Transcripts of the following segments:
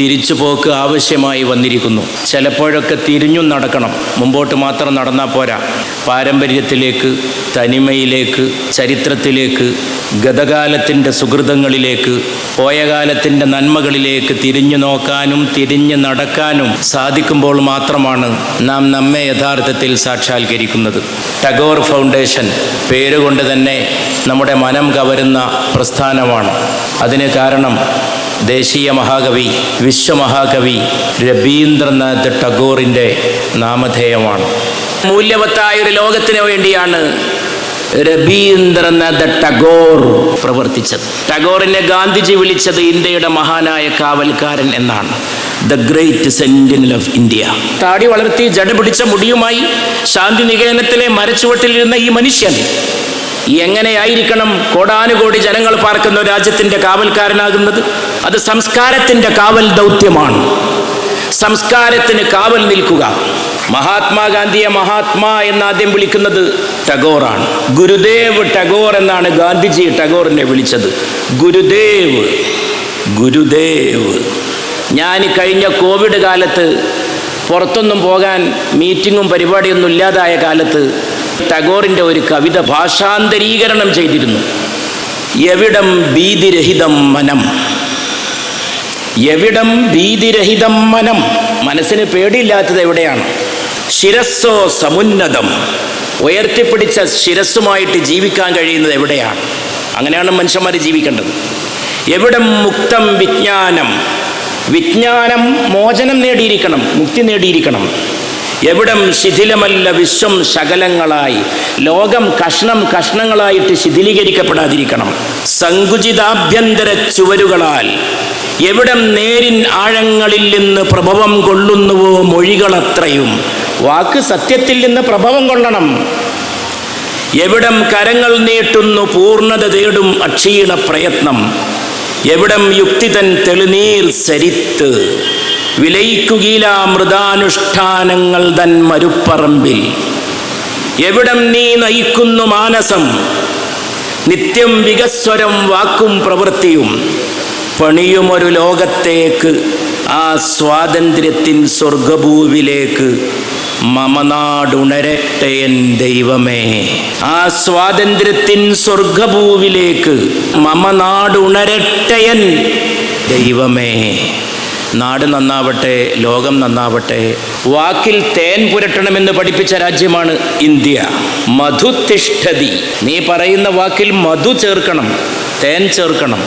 തിരിച്ചുപോക്ക് ആവശ്യമായി വന്നിരിക്കുന്നു. ചിലപ്പോഴൊക്കെ തിരിഞ്ഞും നടക്കണം. മുമ്പോട്ട് മാത്രം നടന്നാൽ പോരാ. പാരമ്പര്യത്തിലേക്ക് തനിമയിലേക്ക് ചരിത്രത്തിലേക്ക് ഗതകാലത്തിന്റെ സുഹൃതങ്ങളിലേക്ക് പോയ കാലത്തിന്റെ നന്മകളിലേക്ക് തിരിഞ്ഞു നോക്കാനും തിരിഞ്ഞു നടക്കാനും സാധിക്കുമ്പോൾ മാത്രമാണ് നാം നമ്മെ യഥാർത്ഥത്തിൽ സാക്ഷാത്കരിക്കുന്നത്. ടഗോർ ഫൗണ്ടേഷൻ പേരുകൊണ്ട് തന്നെ നമ്മുടെ മനം കവരുന്ന പ്രസ്ഥാനമാണ്. അതിന് കാരണം ദേശീയ മഹാകവി വിശ്വമഹാകവി രവീന്ദ്രനാഥ് ടാഗോറിന്റെ നാമധേയമാണ്. മൂല്യവത്തായ ഒരു ലോകത്തിന് വേണ്ടിയാണ് രവീന്ദ്രനാഥ് ടാഗോർ പ്രവർത്തിച്ചത്. ടാഗോറിനെ ഗാന്ധിജി വിളിച്ചത് ഇന്ത്യയുടെ മഹാനായ കാവൽക്കാരൻ എന്നാണ്. The great sentinel of India താടി വളർത്തി ജട പിടിച്ച മുടിയുമായി ശാന്തി നികേതനത്തിലെ മരച്ചുവട്ടിലിരുന്ന ഈ മനുഷ്യൻ എങ്ങനെയായിരിക്കണം കോടാനുകോടി ജനങ്ങൾ പാർക്കുന്ന രാജ്യത്തിന്റെ കാവൽക്കാരനാകുന്നത്? അത് സംസ്കാരത്തിന്റെ കാവൽ ദൗത്യമാണ്. സംസ്കാരത്തിന് കാവൽ നിൽക്കുക. മഹാത്മാഗാന്ധിയെ മഹാത്മാ എന്ന് ആദ്യം വിളിക്കുന്നത് ടാഗോറാണ്. ഗുരുദേവ് ടാഗോർ എന്നാണ് ഗാന്ധിജി ടാഗോറിനെ വിളിച്ചത്. ഗുരുദേവ് ഗുരുദേവ്. ഞാൻ കഴിഞ്ഞ കോവിഡ് കാലത്ത് പുറത്തൊന്നും പോകാൻ മീറ്റിങ്ങും പരിപാടിയൊന്നും ഇല്ലാതായ കാലത്ത് ടാഗോറിന്റെ ഒരു കവിത ഭാഷാന്തരീകരണം ചെയ്തിരുന്നു. എവിടം ഭീതിരഹിതം മനം. എവിടം ഭീതിരഹിതം മനം? മനസ്സിന് പേടിയില്ലാത്തത് എവിടെയാണ്? ശിരസ്സോ സമുന്നതം. ഉയർത്തിപ്പിടിച്ച ശിരസ്സുമായിട്ട് ജീവിക്കാൻ കഴിയുന്നത് എവിടെയാണ്? അങ്ങനെയാണ് മനുഷ്യന്മാർ ജീവിക്കേണ്ടത്. എവിടം മുക്തം വിജ്ഞാനം? വിജ്ഞാനം മോചനം നേടിയിരിക്കണം മുക്തി നേടിയിരിക്കണം. എവിടം ശിഥിലമല്ല വിശ്വം ശകലങ്ങളായി? ലോകം കഷ്ണം കഷ്ണങ്ങളായിട്ട് ശിഥിലീകരിക്കപ്പെടാതിരിക്കണം. സങ്കുചിതാഭ്യന്തര ചുവരുകളാൽ എവിടം നേരിൻ ആഴങ്ങളിൽ നിന്ന് പ്രഭവം കൊള്ളുന്നുവോ മൊഴികളത്രയും? വാക്ക് സത്യത്തിൽ നിന്ന് പ്രഭവം കൊള്ളണം. എവിടം കരങ്ങൾ നീട്ടുന്നു പൂർണത തേടും അക്ഷീണ പ്രയത്നം. എവിടം യുക്തിതൻ തെളിനീർ സരിത്ത്. വിലയിക്കുകയില മൃദാനുഷ്ഠാനങ്ങൾ തൻ മരുപ്പറമ്പിൽ. എവിടം നീ നയിക്കുന്നു മാനസം. നിത്യം വികസ്വരം വാക്കും പ്രവൃത്തിയും. പണിയുമൊരു ലോകത്തേക്ക് ആ സ്വാതന്ത്ര്യത്തിൻ സ്വർഗഭൂവിലേക്ക് മമനാടുണരട്ടെ എൻ ദൈവമേ. ആ സ്വാതന്ത്ര്യത്തിൻ സ്വർഗഭൂവിലേക്ക് മമനാടുണരട്ടെ എൻ ദൈവമേ. നാട് നന്നാവട്ടെ ലോകം നന്നാവട്ടെ വാക്കിൽ തേൻ പുരട്ടണമെന്ന് പഠിപ്പിച്ച രാജ്യമാണ് ഇന്ത്യ. മധുതിഷ്ഠതി. നീ പറയുന്ന വാക്കിൽ മധു ചേർക്കണം തേൻ ചേർക്കണം.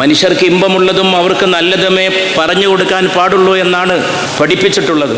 മനുഷ്യർക്ക് ഇമ്പമുള്ളതും അവർക്ക് നല്ലതുമേ പറഞ്ഞു കൊടുക്കാൻ പാടുള്ളൂ എന്നാണ് പഠിപ്പിച്ചിട്ടുള്ളത്.